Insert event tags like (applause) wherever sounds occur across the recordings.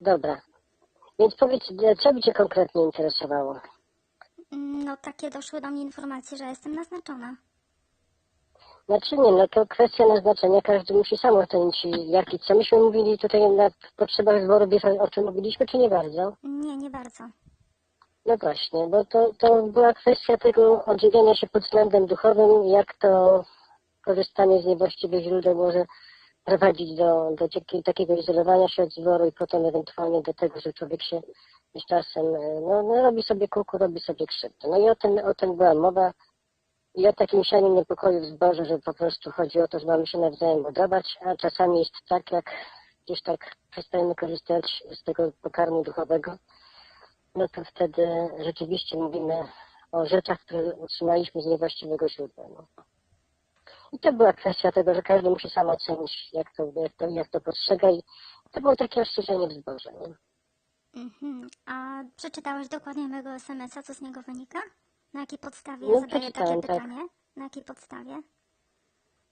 Dobra. Więc powiedz, e, co by Cię konkretnie interesowało? Mm, No takie doszły do mnie informacje, że jestem naznaczona. Znaczy nie, no to kwestia naznaczenia, każdy musi sam ocenić jak i co. Myśmy mówili tutaj na potrzebach wyboru, o czym mówiliśmy, czy nie bardzo? Nie, nie bardzo. No właśnie, bo to, to była kwestia tego odżywiania się pod względem duchowym, jak to korzystanie z niewłaściwych źródeł może prowadzić do, do takiego- izolowania się od zboru i potem ewentualnie do tego, że człowiek się z czasem e, no, no, robi sobie kuku, robi sobie krzywdę. No i o tym, o tym była mowa i o takim sianiu niepokoju w zborze, że po prostu chodzi o to, że mamy się nawzajem odrabać, a czasami jest tak, jak gdzieś tak przestajemy korzystać z tego pokarmu duchowego, no to wtedy rzeczywiście mówimy o rzeczach, które utrzymaliśmy z niewłaściwego źródła. No. I to była kwestia tego, że każdy musi sam ocenić, jak to, jak to, jak to postrzega i to było takie ostrzeżenie w zborze. Nie? Mhm. A przeczytałeś dokładnie mojego SMS-a, co z niego wynika? Na jakiej podstawie No, zadaję takie tak. pytanie? Na jakiej podstawie?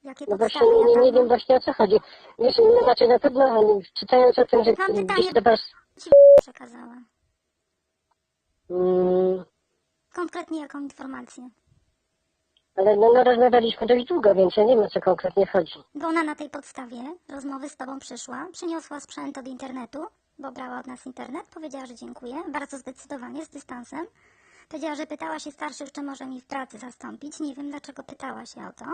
Jakie No właśnie nie, nie wiem właśnie o co chodzi. Wiesz, no, znaczy na pewno czytając o tym, że Mam pytanie. gdzieś chyba... Ci (laughs) przekazała. Mm, Konkretnie jaką informację? Ale no, no rozmawialiśmy dość długo, więc ja nie wiem o co konkretnie chodzi. Bo ona na tej podstawie rozmowy z tobą przyszła, przyniosła sprzęt od internetu, bo brała od nas internet, powiedziała, że dziękuję, bardzo zdecydowanie, z dystansem. Powiedziała, że pytała się starszych, czy może mi w pracy zastąpić. Nie wiem, dlaczego pytała się o to.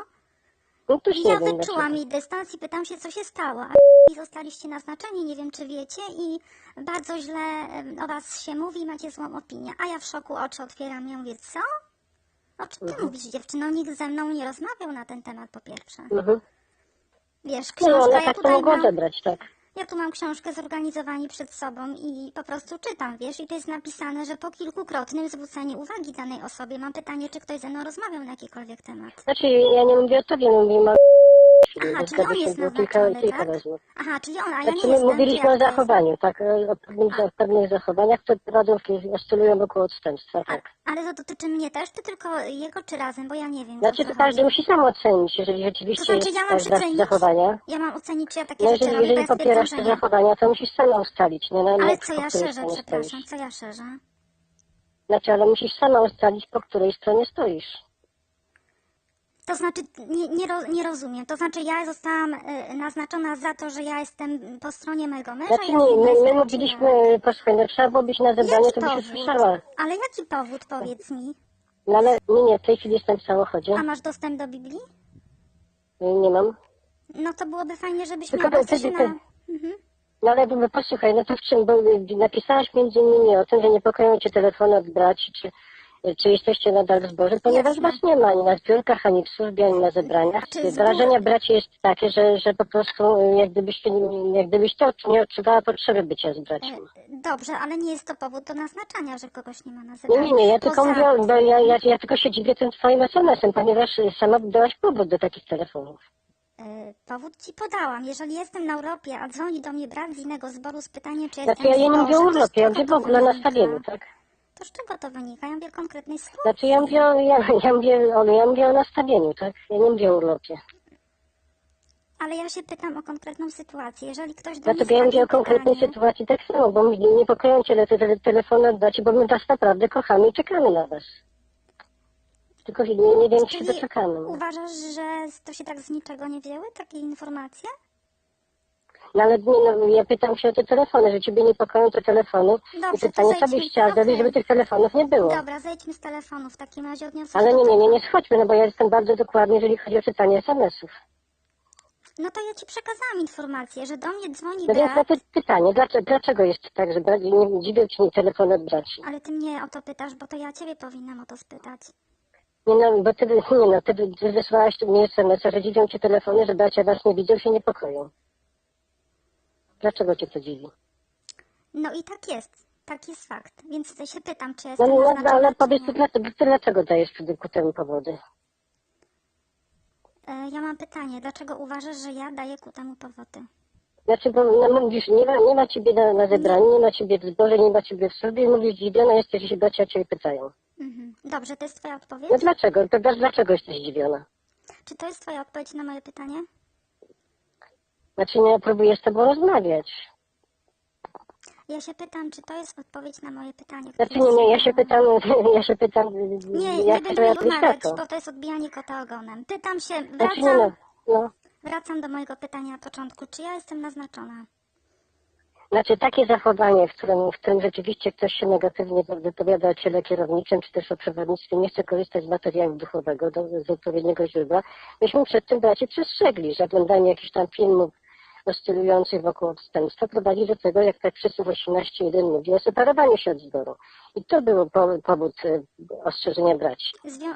No też I ja wiem wyczułam jej dystans i pytam się, co się stało. A i zostaliście naznaczeni, nie wiem, czy wiecie, i bardzo źle o was się mówi, macie złą opinię. A ja w szoku oczy otwieram i mówię, co? O czym ty mówisz, dziewczyno? Nikt ze mną nie rozmawiał na ten temat, po pierwsze. Mhm. Wiesz, No, książka, ona ja tak to tutaj mogła mam... odebrać, tak. Ja tu mam książkę zorganizowani przed sobą i po prostu czytam, wiesz, i to jest napisane, że po kilkukrotnym zwróceniu uwagi danej osobie mam pytanie, czy ktoś ze mną rozmawiał na jakikolwiek temat. Znaczy ja nie mówię o tobie, mówię o Aha, czyli on jest było kilka, naznaczony, kilka tak? rozmów. Aha, czyli on, a ja Znaczy nie my jestem. mówiliśmy o zachowaniu, tak, o pewnych, o pewnych zachowaniach, które prowadzą, oscylują wokół odstępstwa, tak. ale to dotyczy mnie też, czy tylko jego, czy razem, bo ja nie wiem. Znaczy o co to każdy chodzi. musi sam ocenić, jeżeli To rzeczywiście znaczy, ja mam tak przecenić, zachowania. ja mam ocenić, czy ja takie No rzeczy jeżeli, robię, jeżeli to ja stwierdzam, popierasz że te nie. zachowania, to musisz sama ustalić, nie? No, Ale nie, co po ja której szerzę, stronie przepraszam, stoisz. co ja szerzę? Znaczy, ale musisz sama ustalić, po której stronie stoisz. To znaczy, nie, nie, nie rozumiem. To znaczy, ja zostałam y, naznaczona za to, że ja jestem po stronie mojego męża. Znaczy nie, my, my mówiliśmy, posłuchaj, no trzeba było być na zebraniu, to byś usłyszała. Ale jaki powód, powiedz mi? No ale nie, nie, w tej chwili jestem w samochodzie, A masz dostęp do Biblii? nie mam. No to byłoby fajnie, żebyśmy Tylko na... Mhm. No ale posłuchaj, no to w czym, bo napisałaś między innymi o tym, że niepokoją cię telefony od braci, czy, czy jesteście nadal w zborze, ponieważ Jasne. was nie ma ani na zbiórkach, ani w służbie, ani na zebraniach. Wrażenie braci jest takie, że, że po prostu jak gdybyś, ty nie- jak gdybyś to nie odczuwała potrzeby bycia z braćmi. E, Dobrze, ale nie jest to powód do naznaczania, że kogoś nie ma na Nie, zebraniu. nie, nie, ja tylko Poza- mówię, bo ja, ja, ja tylko się dziwię tym twoim SMS-em, ponieważ sama dałaś powód do takich telefonów. E, Powód ci podałam. Jeżeli jestem na urlopie, a dzwoni do mnie brat z innego zboru z pytaniem, czy Znaczy jestem ja w nie mówię o urlopie, ja mówię w ogóle o wynika? nastawieniu, tak? To z czego to wynika? Ja mówię o konkretnej sytuacji. Znaczy ja mówię o, ja, ja mówię o, ja mówię o nastawieniu, tak? Ja nie mówię o urlopie. Ale ja się pytam o konkretną sytuację. Jeżeli ktoś do Dlatego ja mówię o konkretnej pytaniem, sytuacji tak samo, bo mnie niepokoją cię te, te telefony oddacie, bo my was naprawdę kochamy i czekamy na was. Tylko nie, nie wiem, czy się doczekamy. uważasz, że to się tak z niczego nie wzięły, takie informacje? No ale nie, no, ja pytam się o te telefony, że ciebie niepokoją te telefony Dobrze, i to pytanie, co zejdźmy- byś chciała zrobić, żeby tych telefonów nie było. Dobra, zejdźmy z telefonu. W takim razie odniosę Ale się nie, do nie, nie, nie schodźmy, no bo ja jestem bardzo dokładny, jeżeli chodzi o czytanie SMS-ów. No to ja ci przekazałam informację, że do mnie dzwoni No więc na brat, to pytanie, dlaczego, dlaczego jest tak, że bra- nie dziwią ci telefony od braci? ale ty mnie o to pytasz, bo to ja ciebie powinnam o to spytać. Nie no, bo ty, nie no, ty, wysłałaś mnie SMS-a, że dziwią cię telefony, że bracia was nie widzą, się niepokoją. Dlaczego cię to dziwi? No i tak jest. Tak jest fakt. Więc się pytam, czy jestem no, no ale czy powiedz, ty, dlaczego, ty dlaczego dajesz przed- ku temu powody? E, Ja mam pytanie, dlaczego uważasz, że ja daję ku temu powody? Znaczy, bo no, mówisz, nie ma, nie ma ciebie na, na zebraniu, nie ma ciebie w zborze, nie ma ciebie w służbie i mówisz, zdziwiona jesteś, jeśli bracia cię pytają. Mhm. Dobrze, to jest twoja odpowiedź? No dlaczego? To dla- dlaczego jesteś zdziwiona? Czy to jest twoja odpowiedź na moje pytanie? Znaczy, nie próbuję z tobą rozmawiać. Ja się pytam, czy to jest odpowiedź na moje pytanie. Znaczy nie, nie, ja się zadałam. pytam, (laughs) ja się pytam, Nie, nie jak będę to ja mi odmawiać, światło. bo to jest odbijanie kota ogonem. Pytam się, Znaczy nie, wracam, no, no. wracam do mojego pytania na początku. Czy ja jestem naznaczona? Znaczy takie zachowanie, w którym, w którym rzeczywiście ktoś się negatywnie wypowiada o ciele kierowniczym, czy też o przewodnictwie, nie chce korzystać z materiału duchowego, do, z odpowiedniego źródła, myśmy przed tym braci przestrzegli, że oglądanie jakichś tam filmów oscylujących wokół odstępstwa prowadzi do tego, jak tak przysłów 18.1 mówi, o separowaniu się od zboru. I to był po, powód y, ostrzeżenia braci.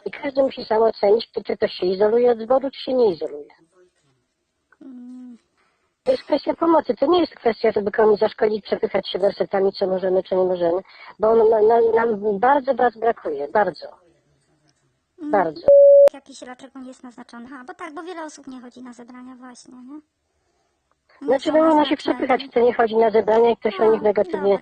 I każdy musi sam ocenić, czy, czy ktoś się izoluje od zboru, czy się nie izoluje. Mm, To jest kwestia pomocy. To nie jest kwestia, żeby komuś zaszkodzić, przepychać się wersetami, co możemy, co nie możemy, bo nam bardzo was brakuje. Bardzo. Bardzo. jakiś dlaczego nie jest naznaczony? A, bo tak, bo wiele osób nie chodzi na zebrania właśnie, nie? Znaczy, są no ona się przepychać chce, nie chodzi na zebrania i ktoś o nich negatywnie...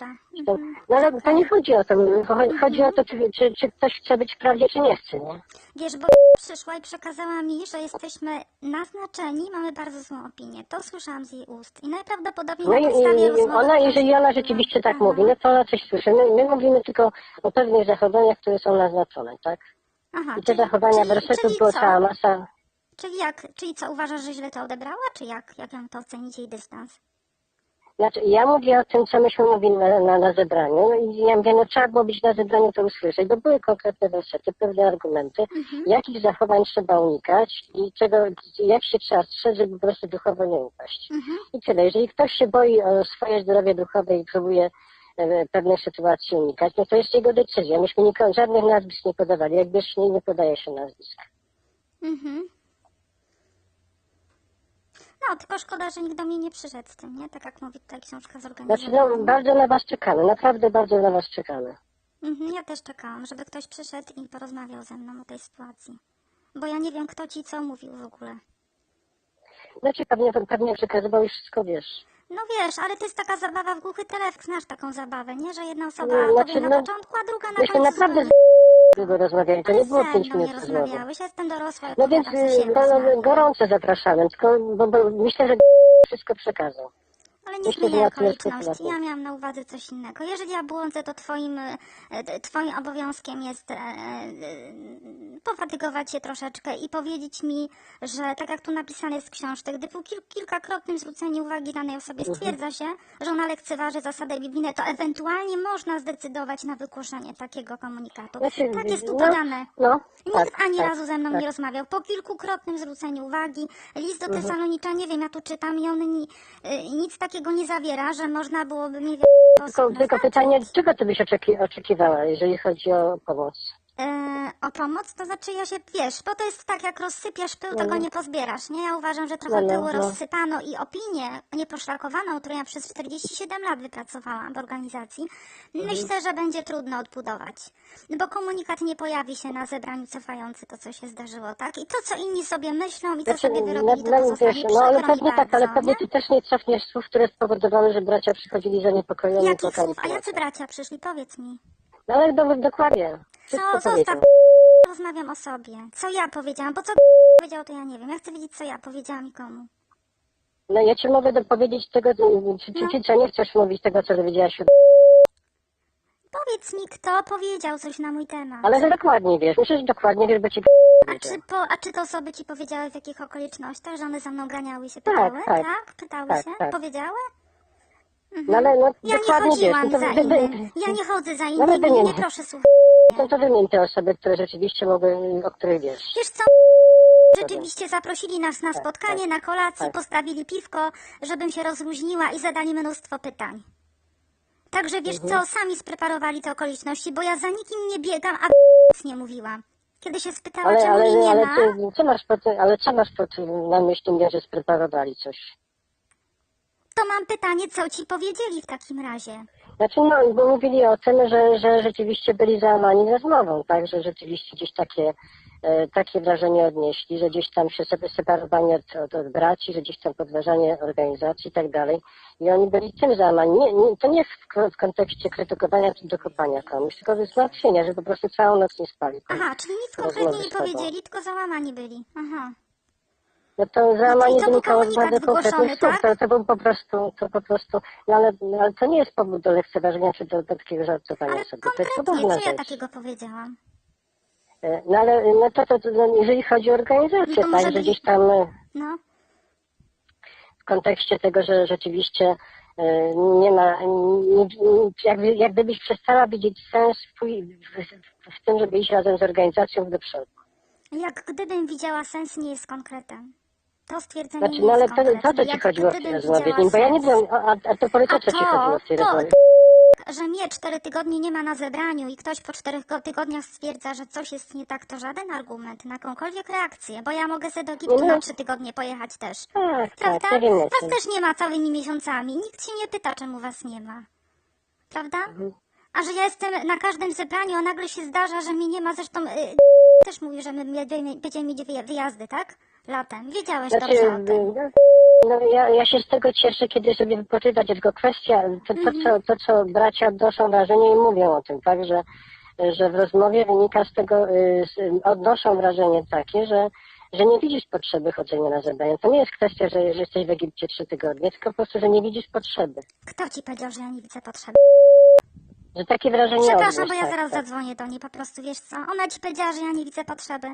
no ale to nie chodzi o to. Cho- Chodzi o to, czy, czy, czy ktoś chce być w prawdzie, czy nie chce, nie? Wiesz, bo przyszła i przekazała mi, że jesteśmy naznaczeni, mamy bardzo złą opinię. To słyszałam z jej ust. I najprawdopodobniej No na i, i, podstawie i rozmowy... ona, jeżeli ona rzeczywiście tak byłam. mówi, no to ona coś słyszy. My, my mówimy tylko o pewnych zachowaniach, które są naznaczone, tak? Aha, I te czyli- zachowania czyli- wersetów czyli była cała masa. Czyli jak, czyli co, uważasz, że źle to odebrała, czy jak, jak ją to ocenić jej dystans? Znaczy, ja mówię o tym, co myśmy mówili na, na, na zebraniu no i ja mówię, no trzeba było być na zebraniu to usłyszeć, bo były konkretne wersety, pewne argumenty, Mhm. jakich zachowań trzeba unikać i czego, jak się trzeba strzec, żeby po prostu duchowo nie upaść. Mhm. I tyle. Jeżeli ktoś się boi o swoje zdrowie duchowe i próbuje e, pewnych sytuacji unikać, no to jest jego decyzja. Myśmy nikogo, żadnych nazwisk nie podawali. Jak wiesz, nie, nie podaje się nazwisk. Mhm. No, tylko szkoda, że nikt do mnie nie przyszedł z tym, nie? Tak jak mówi tutaj książka Znaczy, zorganizowana. no, bardzo na was czekamy. Naprawdę bardzo na was czekamy. Mhm, ja też czekałam, żeby ktoś przyszedł i porozmawiał ze mną o tej sytuacji. Bo ja nie wiem, kto ci co mówił w ogóle. Znaczy, pewnie, pewnie przekazywał już wszystko, wiesz. No wiesz, ale to jest taka zabawa w głuchy telewk, znasz taką zabawę, nie? Że jedna osoba No, powie znaczy, na no, początku, a druga na końcu. naprawdę długo rozmawiali. To nie było pięć minut rozmowy. No więc się y, rozmawia. gorąco zapraszamy, tylko bo, bo myślę, że wszystko przekazał. Ale nie Myślę, że zmieniaj na tyle okoliczności. Ja miałam na uwadze coś innego. Jeżeli ja błądzę, to twoim, e, twoim obowiązkiem jest e, e, pofatygować się troszeczkę i powiedzieć mi, że tak jak tu napisane jest w książce, gdy po kil, kilkakrotnym zwróceniu uwagi danej osobie Mhm. stwierdza się, że ona lekceważy zasady biblijne, to ewentualnie można zdecydować na wygłoszenie takiego komunikatu. Tak jest tu podane. No, Nikt tak, ani tak, razu ze mną tak. nie rozmawiał. Po kilkukrotnym zwróceniu uwagi, list do Mhm. Tesalonicza, nie wiem, ja tu czytam i on ni, y, nic takiego nie zawiera, że można byłoby w Tylko, tylko pytanie, czego ty byś oczeki, oczekiwała, jeżeli chodzi o pomoc? E, o pomoc, to znaczy ja się, wiesz, bo to jest tak, jak rozsypiesz pył, to go nie pozbierasz, nie? Ja uważam, że trochę No, no, pyłu no. rozsypano i opinię nieposzlakowaną, którą ja przez 47 lat wypracowałam w organizacji, Mhm. myślę, że będzie trudno odbudować. Bo komunikat nie pojawi się na zebraniu cofający to, co się zdarzyło, tak? I to, co inni sobie myślą i co sobie wyrobili, to no, pozostanie wiesz, no ale pewnie tak, ale bardzo, pewnie nie? ty też nie cofniesz słów, które spowodowały, że bracia przychodzili zaniepokojeni Jakich słów? A jacy bracia przyszli? Powiedz mi. No ale do, dokładnie. Co, Wszystko zostaw. Rozmawiam o sobie. Co ja powiedziałam? Bo co powiedział, to ja nie wiem. Ja chcę wiedzieć, co ja powiedziałam i komu. No ja ci mogę dopowiedzieć tego, czy, czy, No. czy nie chcesz mówić tego, co dowiedziałaś się. Powiedz mi, kto powiedział coś na mój temat. Ale że dokładnie wiesz, myślę, że dokładnie wiesz, bo ci A czy, po, a czy te osoby ci powiedziały w jakich okolicznościach, że one za mną ganiały i się Tak, pytały? tak. Pytały Tak, się? tak. Powiedziały? No ale no, Ja nie dokładnie wiesz. chodziłam No to, za wy, wy, innym. Ja nie chodzę za innymi. to nie- Nie proszę słuchać. No to wymień te osoby, które rzeczywiście mogły, o których wiesz. Wiesz co? Rzeczywiście zaprosili nas na spotkanie, tak, na kolację, tak. postawili piwko, żebym się rozluźniła i zadali mnóstwo pytań. Także wiesz Mhm. co, sami spreparowali te okoliczności, bo ja za nikim nie biegam, a nic (laughs) nie mówiła. Kiedy się spytała, Ale, czemu ale, jej nie ale ma, ty, co masz pod, ale co masz pod na myśli, że spreparowali coś? to mam pytanie, co ci powiedzieli w takim razie? Znaczy, no, bo mówili o tym, że, że rzeczywiście byli załamani rozmową, tak, że rzeczywiście gdzieś takie, e, takie wrażenie odnieśli, że gdzieś tam się sobie separowani od, od, od braci, że gdzieś tam podważanie organizacji i tak dalej. I oni byli tym załamani. Nie, nie, to nie w, w kontekście krytykowania czy dokopania komuś, tylko zmartwienia, że po prostu całą noc nie spali. Aha, czyli nic konkretnie nie powiedzieli, tylko załamani byli. Aha. No to załamanie i to był wynikało z komunikat bardzo konkretnych wygłoszony, słów. tak? To, to był po prostu, to po prostu, no ale, no ale to nie jest powód do lekceważenia czy do, do takiego żartowania Ale sobie. To jest konkretnie, poważna co ja rzecz. takiego powiedziałam? E, No ale no to, to, to no, jeżeli chodzi o organizację, No to może tak, że gdzieś tam e, No, w kontekście tego, że rzeczywiście e, nie ma, nie, nie- jakby, jak gdybyś przestała widzieć sens w, w, w tym, żeby iść razem z organizacją do przodu. jak gdybym widziała sens, nie jest konkretem. To stwierdzenie Znaczy, nie no ale jest to, to co ci chodziło w tej gdybym rozmowie z widziała nim? Bo ja nie wiem, a, a to powiedz, o co ci chodziło w tej to- rozmowie? że mnie cztery tygodnie nie ma na zebraniu i ktoś po czterech go- tygodniach stwierdza, że coś jest nie tak, to żaden argument na jakąkolwiek reakcję, bo ja mogę sobie do Egiptu No. na trzy tygodnie pojechać też. Tak, Prawda? tak, wiem o Was tym. też nie ma całymi miesiącami. Nikt się nie pyta, czemu was nie ma. Prawda? Mhm. A że ja jestem na każdym zebraniu, a nagle się zdarza, że mnie nie ma, zresztą y, też mówi, że my będziemy będziemy mieć wyja- wyjazdy, tak? Latem. Wiedziałeś Znaczy, dobrze o tym. no, no ja, ja się z tego cieszę, kiedy sobie wypoczytać, tylko kwestia, to, to, Mhm. co, to co bracia odnoszą wrażenie i mówią o tym, tak, że, że w rozmowie wynika z tego, y, z, odnoszą wrażenie takie, że, że nie widzisz potrzeby chodzenia na zebrania. To nie jest kwestia, że, że jesteś w Egipcie trzy tygodnie, tylko po prostu, że nie widzisz potrzeby. Kto ci powiedział, że ja nie widzę potrzeby? Że takie wrażenie Przepraszam, bo ja tak, zaraz tak. zadzwonię do niej, po prostu wiesz co? Ona ci powiedziała, że ja nie widzę potrzeby.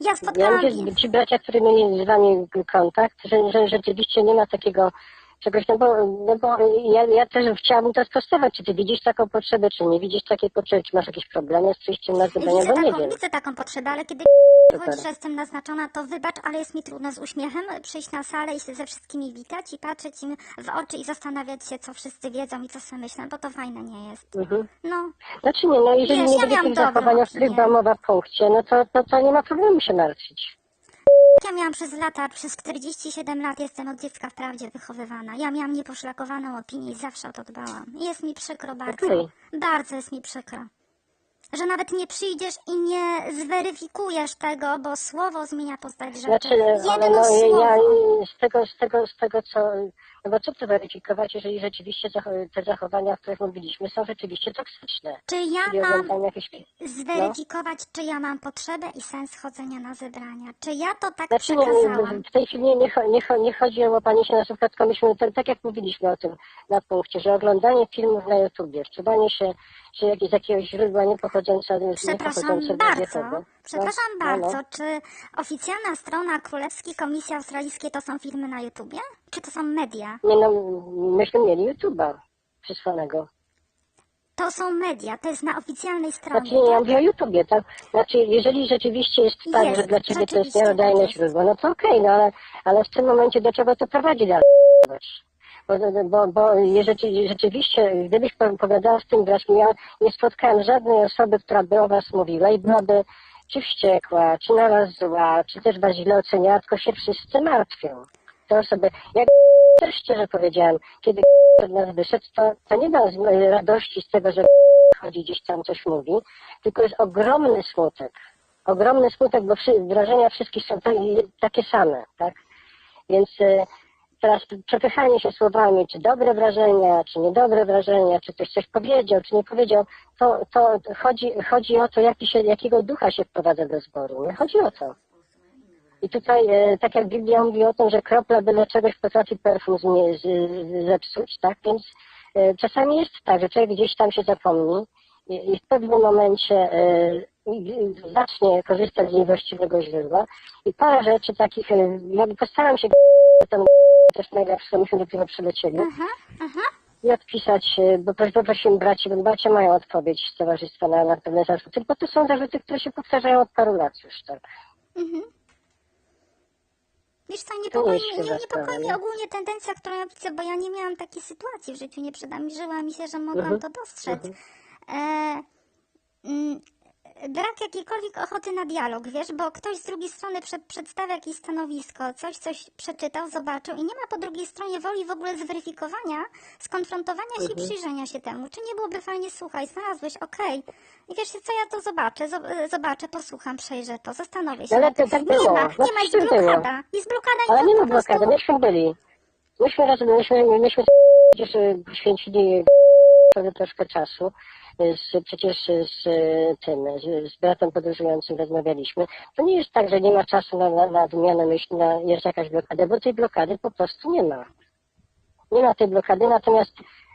Ja Ja spotkałam... mówię, ci bracia, którzy mieli z wami kontakt, że, że rzeczywiście nie ma takiego czegoś, no bo, no bo ja, ja też chciałabym to sprostować, czy ty widzisz taką potrzebę, czy nie widzisz takiej potrzeby, czy masz jakieś problemy z przyjściem na Widzę bo nie taką, wiem. widzę taką potrzebę, ale kiedy Chodzi, że jestem naznaczona, to wybacz, ale jest mi trudno z uśmiechem przyjść na salę i się ze wszystkimi witać i patrzeć im w oczy i zastanawiać się, co wszyscy wiedzą i co sobie myślą, bo to fajne nie jest. Mhm. No, Znaczy nie, no jeżeli Wiesz, nie ja będzie tych zachowań, o których była mowa w punkcie, no to, no to nie ma problemu się martwić. ja miałam przez lata, przez 47 lat jestem od dziecka wprawdzie wychowywana. Ja miałam nieposzlakowaną opinię i zawsze o to dbałam. Jest mi przykro bardzo. Okej. Bardzo jest mi przykro. Że nawet nie przyjdziesz i nie zweryfikujesz tego, bo słowo zmienia postać rzeczy. Znaczy, Jedno no słowo. ja z tego, z tego, z tego co, no bo co tu weryfikować, jeżeli rzeczywiście te zachowania, o których mówiliśmy, są rzeczywiście toksyczne. Czy ja mam oglądanie jakichś zweryfikować, czy ja mam potrzebę i sens chodzenia na zebrania? Czy ja to tak Znaczy, nie, przekazałam? w tej chwili nie, nie, nie, cho- nie chodzi o łapanie się na słówka, tylko myśmy, tak, jak mówiliśmy o tym na punkcie, że oglądanie filmów na YouTubie, wczytanie się, że jak, z jakiegoś źródła niepochodzące, Przepraszam bardzo, przepraszam no, no, no. bardzo, czy oficjalna strona Królewskiej Komisji Australijskiej to są filmy na YouTubie? Czy to są media? Nie no, myśmy mieli YouTube'a przysłanego. To są media, to jest na oficjalnej stronie. Znaczy, nie, ja tak? mówię o YouTubie, tak? Znaczy, jeżeli rzeczywiście jest tak, Jest, że dla Ciebie to jest miarodajne tak jest. źródło, no to okej, no ale, ale w tym momencie do czego to prowadzi dalej? Bo, bo, bo jeżeli, rzeczywiście, gdybyś po- opowiadała z tym braćmi, ja nie spotkałem żadnej osoby, która by o Was mówiła i byłaby czy wściekła, czy na Was zła, czy też Was źle oceniała, tylko się wszyscy martwią. Te osoby, jak też szczerze powiedziałem, kiedy od nas wyszedł, to, to nie z- radości z tego, że chodzi gdzieś tam coś mówi, tylko jest ogromny smutek. Ogromny smutek, bo wrażenia wszystkich są tak, takie same, tak? Więc e, teraz przepychanie się słowami, czy dobre wrażenia, czy niedobre wrażenia, czy ktoś coś powiedział, czy nie powiedział, to, to chodzi, chodzi o to, jaki się, jakiego ducha się wprowadza do zboru. Nie chodzi o to. I tutaj, e, tak jak Biblia mówi o tym, że kropla byle czegoś potrafi perfum zepsuć, tak? Więc e, czasami jest tak, że człowiek gdzieś tam się zapomni i, w pewnym momencie e, zacznie korzystać z niewłaściwego źródła i parę rzeczy takich, ja postaram się (laughs) tam (laughs) też najlepsze, myśmy dopiero przylecieli Aha, aha. i odpisać, bo pros- poprosiłem braci, bo bracia mają odpowiedź z towarzystwa na, na pewne zarzuty, bo to są zarzuty, które się powtarzają od paru lat już, tak. Mhm. Wiesz co, niepokoi, mnie, niepokoi mnie nie? ogólnie tendencja, którą ja widzę, bo ja nie miałam takiej sytuacji w życiu, nie przydarzyła mi się, że mogłam Mhm. to dostrzec. E, mm, brak jakiejkolwiek ochoty na dialog, wiesz, bo ktoś z drugiej strony przed, przedstawia jakieś stanowisko, coś, coś przeczytał, zobaczył i nie ma po drugiej stronie woli w ogóle zweryfikowania, skonfrontowania się, Mhm. przyjrzenia się temu. Czy nie byłoby fajnie, słuchaj, znalazłeś, okej. I wiesz co, ja to zobaczę, zo- zobaczę, posłucham, przejrzę to, zastanowię się. Ale to tak nie było. ma, No nie ma, jest było. blokada. Jest blokada i Ale nie ma blokady, prostu... myśmy byli. Myśmy razem, myśmy, myśmy poświęcili sobie troszkę czasu. Z, przecież z tym, z, z bratem podróżującym rozmawialiśmy. To nie jest tak, że nie ma czasu na, na, na wymianę myśli, na, jest jakaś blokada, bo tej blokady po prostu nie ma. Nie ma tej blokady, natomiast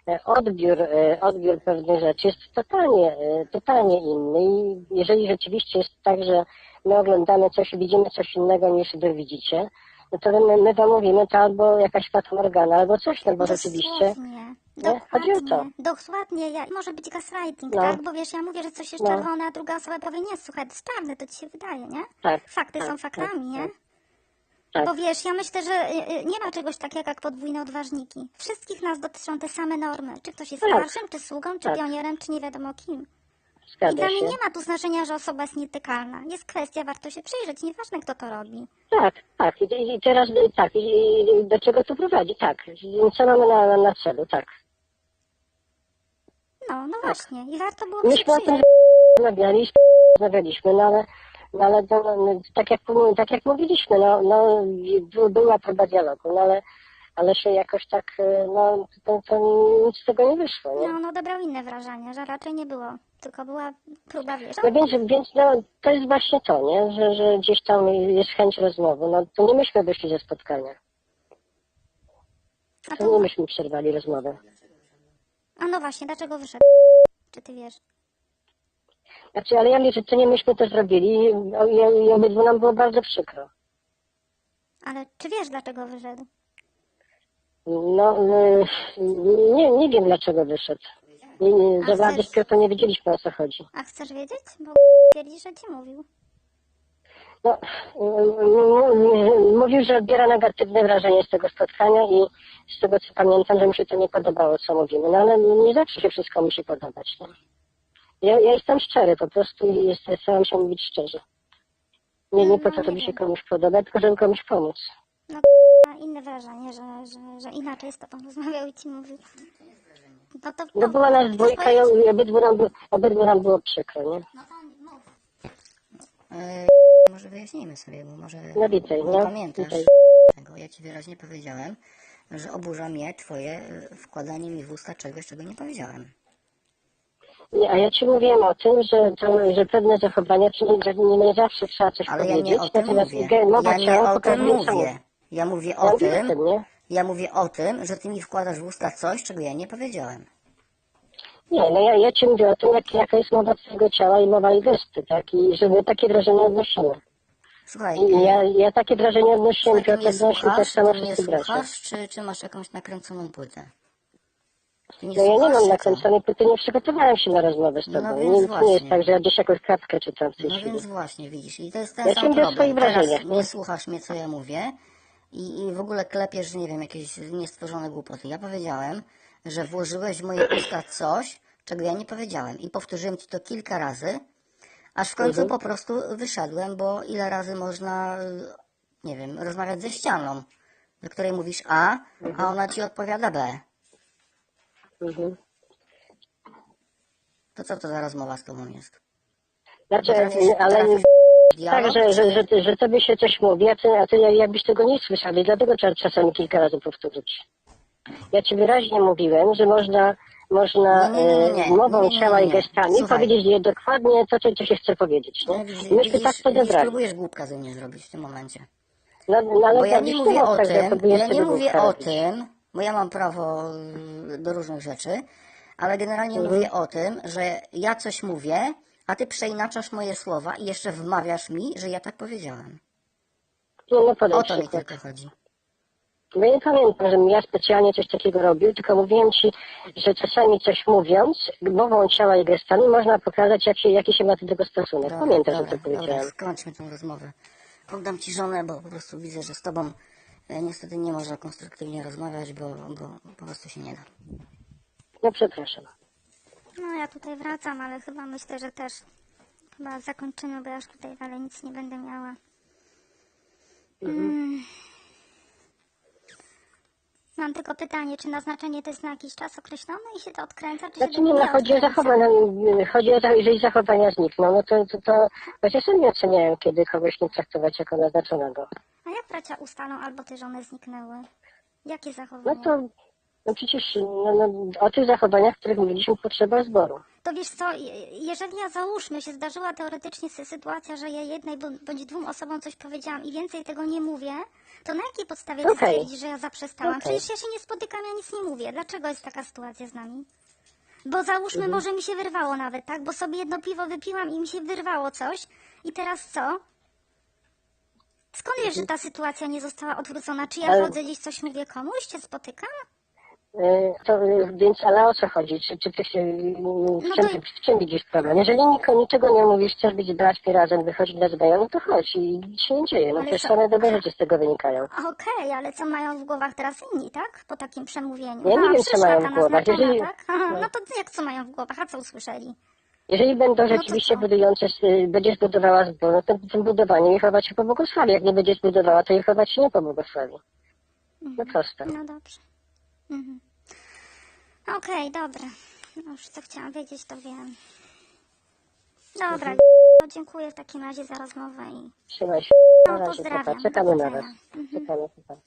e, odbiór, e, odbiór pewnych rzeczy jest totalnie, e, totalnie inny i jeżeli rzeczywiście jest tak, że my oglądamy coś i widzimy coś innego niż wy widzicie, no to my, my wam mówimy to albo jakaś fatamorgana, albo coś, no bo rzeczywiście... Dosłownie. Nie? Chodzi o to. Dokładnie, dokładnie. Ja, może być gaslighting, No. tak? Bo wiesz, ja mówię, że coś jest No. czerwone, a druga osoba powie, nie, słuchaj, to jest czarne, to ci się wydaje, nie? Tak, Fakty tak, są tak, faktami, nie? tak. Tak. Bo wiesz, ja myślę, że y, y, nie ma czegoś takiego jak podwójne odważniki. Wszystkich nas dotyczą te same normy. Czy ktoś jest Tak. starszym, czy sługą, czy Tak. pionierem, czy nie wiadomo kim. I Zgadza dla mnie nie ma tu znaczenia, że osoba jest nietykalna. Jest kwestia, warto się przyjrzeć, nieważne kto to robi. Tak, tak. I, i teraz tak, i, i do czego to prowadzi? Tak. Co mamy na, na, na celu? Tak. No, no właśnie. I warto było Myśmy o tym przyjrzeć. rozmawiali, rozmawialiśmy, no ale, no ale no, no, tak, jak, tak jak mówiliśmy, no, no by- była próba dialogu, no ale, ale się jakoś tak, no to, to nic z tego nie wyszło, nie? No, on odebrał inne wrażenie, że raczej nie było. Tylko była próba, wiesz, No więc, więc no, to jest właśnie to, nie? Że, że gdzieś tam jest chęć rozmowy. No to nie myśmy wyszli ze spotkania. a, To nie myśmy przerwali rozmowę. A no właśnie, dlaczego wyszedł? Czy ty wiesz? Znaczy, ale ja że to nie myśmy to zrobili i, i, i obydwu nam było bardzo przykro. Ale czy wiesz, dlaczego wyszedł? No, y, nie, nie wiem dlaczego wyszedł. Nie, nie, za chcesz- to nie wiedzieliśmy o co chodzi. A chcesz wiedzieć? Bo twierdzi, że ci mówił. No, mówił, że odbiera negatywne wrażenie z tego spotkania i z tego co pamiętam, że mu się to nie podobało, co mówimy. No ale nie zawsze się wszystko musi podobać. Nie? Ja, ja jestem szczery po prostu i jestem, staram się mówić szczerze. Nie, nie po co to by się komuś podoba, tylko żeby komuś pomóc. No ma inne wrażenie, że, że, że inaczej z tobą rozmawiał i ci mówił. No to, No była nas dwójka i obydwu nam, było- obydwu nam było przykro, nie? No to mów. E, może wyjaśnijmy sobie, bo może No witaj, nie no, pamiętasz witaj. tego. Ja ci wyraźnie powiedziałem, że oburza mnie twoje e, wkładanie mi w usta czegoś, czego nie powiedziałem. Nie, a ja ci mówiłem o tym, że, to, że pewne zachowania, czyli że nie, nie zawsze trzeba coś Ale ja powiedzieć. nie o tym mówię. Ja nie o tym mówię. Ja mówię Ja o mówię tym, tym, ja mówię o tym, że ty mi wkładasz w usta coś, czego ja nie powiedziałem. Nie, no ja, ja ci mówię o tym, jak, jaka jest mowa twojego ciała i mowa i gesty, tak? I żeby takie wrażenie odnosimy. Słuchaj, I ja, ja takie wrażenie odnosiłem, Piotr odnosił tak samo mnie wszyscy bracia. słuchasz, czy, czy masz jakąś nakręconą płytę? Ty mnie No ja nie słuchasz, mam czy co? nakręconej płyty, nie przygotowałem się na rozmowę z No tobą. więc nie, nie jest właśnie. tak, że ja gdzieś jakąś kartkę czytam w tej No chwili. więc właśnie, widzisz, i to jest ten Ja sam mówię o problem. swoich Teraz wrażeniach, nie? nie słuchasz mnie, co ja mówię i, i w ogóle klepiesz, nie wiem, jakieś niestworzone głupoty. Ja powiedziałem, że włożyłeś w moje usta coś, czego ja nie powiedziałem i powtórzyłem ci to kilka razy, aż w końcu Mhm. po prostu wyszedłem, bo ile razy można, y, nie wiem, rozmawiać ze ścianą, do której mówisz A, a ona ci odpowiada B. Mhm. To co to za rozmowa z tobą jest? Znaczy, Potrafisz- ale potrafisz tak, dialog, że, że, że, że tobie się coś mówi, a ty, a ty jakbyś tego nie słyszał i dlatego trzeba czasami kilka razy powtórzyć. Ja ci wyraźnie mówiłem, że można, można Nie, nie, nie, nie, e, nie. mową Nie, nie, nie, ciała i gestami Słuchaj. powiedzieć je dokładnie to, co, co się chce powiedzieć. No, Nie? widzisz, I myśmy tak to widzisz, odebrali. próbujesz głupka ze mnie zrobić w tym momencie. No, no, ale Bo ja to nie mówię mów o tak, tym, ja nie mówię o tym, bo ja mam prawo y, do różnych rzeczy, ale generalnie Mhm. mówię o tym, że ja coś mówię, a ty przeinaczasz moje słowa i jeszcze wmawiasz mi, że ja tak powiedziałem. No, no O to mi tylko chodzi. Ja nie pamiętam, żebym ja specjalnie coś takiego robił, tylko mówiłem ci, że czasami coś mówiąc, mową ciała i gestami można pokazać, jak się, jaki się ma do tego stosunek. Dobra, Pamiętasz, dobra, że to powiedziałem. dobra, skończmy tę rozmowę. Poddam ci żonę, bo po prostu widzę, że z tobą e, niestety nie można konstruktywnie rozmawiać, bo, bo po prostu się nie da. No przepraszam. No ja tutaj wracam, ale chyba myślę, że też chyba zakończymy, bo ja już tutaj dalej nic nie będę miała. Mm. Mam tylko pytanie, czy naznaczenie to jest na jakiś czas określony i się to odkręca, czy Znaczy nie, no, chodzi o zachowania. no, Chodzi o to, jeżeli zachowania znikną, no to, to, to chociaż sami oceniają, kiedy kogoś nie traktować jako naznaczonego. A jak bracia ustalą albo te żony zniknęły? Jakie No zachowania? to No przecież no, no, o tych zachowaniach, których mówiliśmy, potrzeba zboru. To wiesz co, je- jeżeli ja załóżmy się zdarzyła teoretycznie sy- sytuacja, że ja jednej bądź dwóm osobom coś powiedziałam i więcej tego nie mówię, to na jakiej podstawie ty Okej. stwierdzisz, że ja zaprzestałam? Okej. Przecież ja się nie spotykam, ja nic nie mówię. Dlaczego jest taka sytuacja z nami? Bo załóżmy, Mhm. może mi się wyrwało nawet, tak? Bo sobie jedno piwo wypiłam i mi się wyrwało coś. I teraz co? Skąd wiesz, że ta sytuacja nie została odwrócona? Czy ja chodzę gdzieś coś mówię komuś, cię spotykam? E, To, e, więc, ale o co chodzi? Czy, czy ty się, w, No czym, to- ty- w czym widzisz problem? Jeżeli niko, niczego nie mówisz, chcesz być braćmi razem, wychodzić na znajomych, no to chodź i nic się nie dzieje. No Ale przecież co- same dobre rzeczy z tego wynikają. Okej, ale co mają w głowach teraz inni, tak? Po takim przemówieniu. Ja nie A, wiem, co przyszła mają ta w głowach. naznaczona, Jeżeli- tak? Aha, no to jak co mają w głowach? A co usłyszeli? Jeżeli będą No to rzeczywiście co? budujące, y, będziesz budowała zbór, no to tym budowaniem ich chować się po błogosławie. Jak nie będziesz budowała, to ich chować się nie po błogosławie. No proste. No dobrze. Mhm. Okej, dobra. No już co chciałam wiedzieć, to wiem. Dobra, Mhm. dziękuję w takim razie za rozmowę i Trzymaj się. No, razie, pozdrawiam. Czekamy na was. widzenia. Czekamy, papa.